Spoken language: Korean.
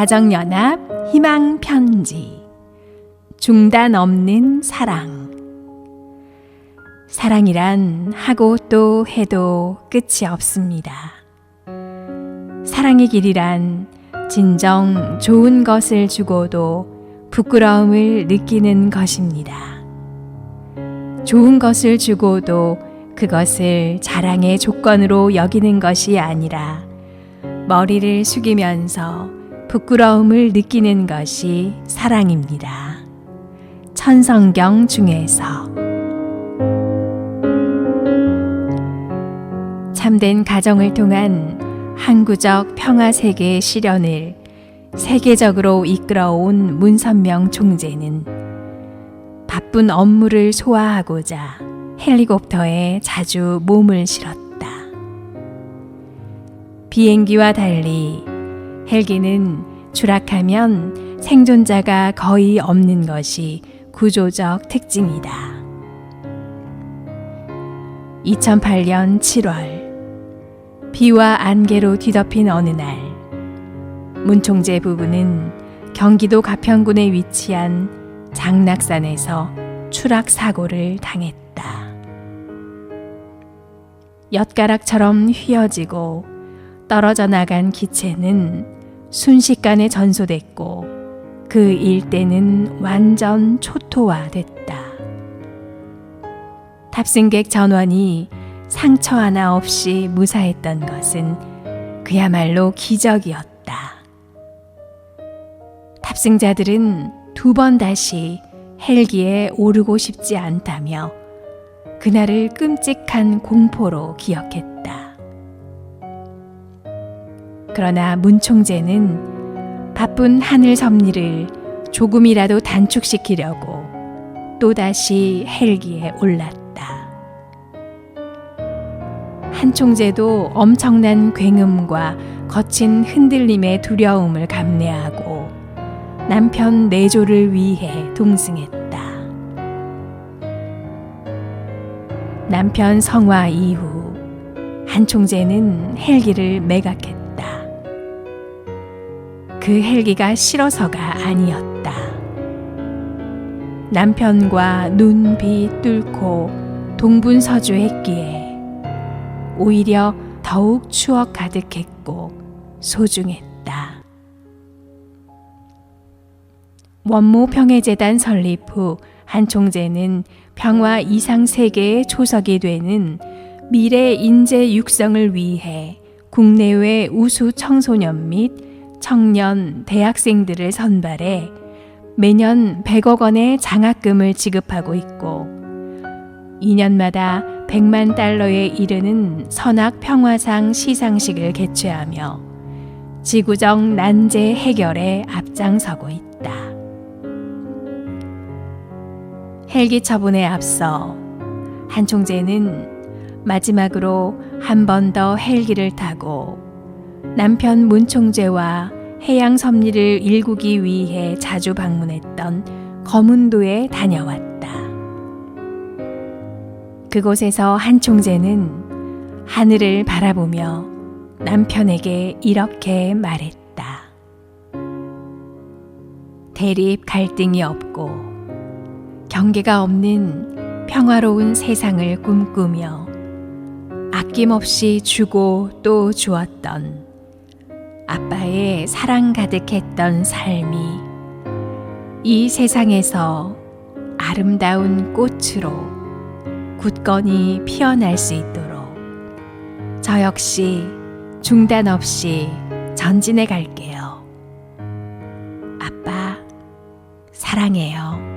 가정연합 희망 편지 중단 없는 사랑 사랑이란 하고 또 해도 끝이 없습니다. 사랑의 길이란 진정 좋은 것을 주고도 부끄러움을 느끼는 것입니다. 좋은 것을 주고도 그것을 자랑의 조건으로 여기는 것이 아니라 머리를 숙이면서 부끄러움을 느끼는 것이 사랑입니다. 천성경 중에서 참된 가정을 통한 항구적 평화 세계의 실현을 세계적으로 이끌어온 문선명 총재는 바쁜 업무를 소화하고자 헬리콥터에 자주 몸을 실었다. 비행기와 달리 헬기는 추락하면 생존자가 거의 없는 것이 구조적 특징이다. 2008년 7월 비와 안개로 뒤덮인 어느 날, 문 총재 부부는 경기도 가평군에 위치한 장락산에서 추락 사고를 당했다. 엿가락처럼 휘어지고 떨어져 나간 기체는 순식간에 전소됐고 그 일대는 완전 초토화됐다. 탑승객 전원이 상처 하나 없이 무사했던 것은 그야말로 기적이었다. 탑승자들은 두 번 다시 헬기에 오르고 싶지 않다며 그날을 끔찍한 공포로 기억했다. 그러나 문 총재는 바쁜 하늘 섭리를 조금이라도 단축시키려고 또다시 헬기에 올랐다. 한 총재도 엄청난 굉음과 거친 흔들림의 두려움을 감내하고 남편 내조를 위해 동승했다. 남편 성화 이후 한 총재는 헬기를 매각했다. 그 헬기가 싫어서가 아니었다. 남편과 눈, 비 뚫고 동분서주했기에 오히려 더욱 추억 가득했고 소중했다. 원모 평해재단 설립 후 한 총재는 평화 이상 세계의 초석이 되는 미래 인재 육성을 위해 국내외 우수 청소년 및 청년 대학생들을 선발해 매년 100억 원의 장학금을 지급하고 있고 2년마다 100만 달러에 이르는 선악 평화상 시상식을 개최하며 지구적 난제 해결에 앞장서고 있다. 헬기 처분에 앞서 한 총재는 마지막으로 한 번 더 헬기를 타고 남편 문 총재와 해양 섭리를 일구기 위해 자주 방문했던 거문도에 다녀왔다. 그곳에서 한 총재는 하늘을 바라보며 남편에게 이렇게 말했다. 대립 갈등이 없고 경계가 없는 평화로운 세상을 꿈꾸며 아낌없이 주고 또 주었던 아빠의 사랑 가득했던 삶이 이 세상에서 아름다운 꽃으로 굳건히 피어날 수 있도록 저 역시 중단 없이 전진해 갈게요. 아빠, 사랑해요.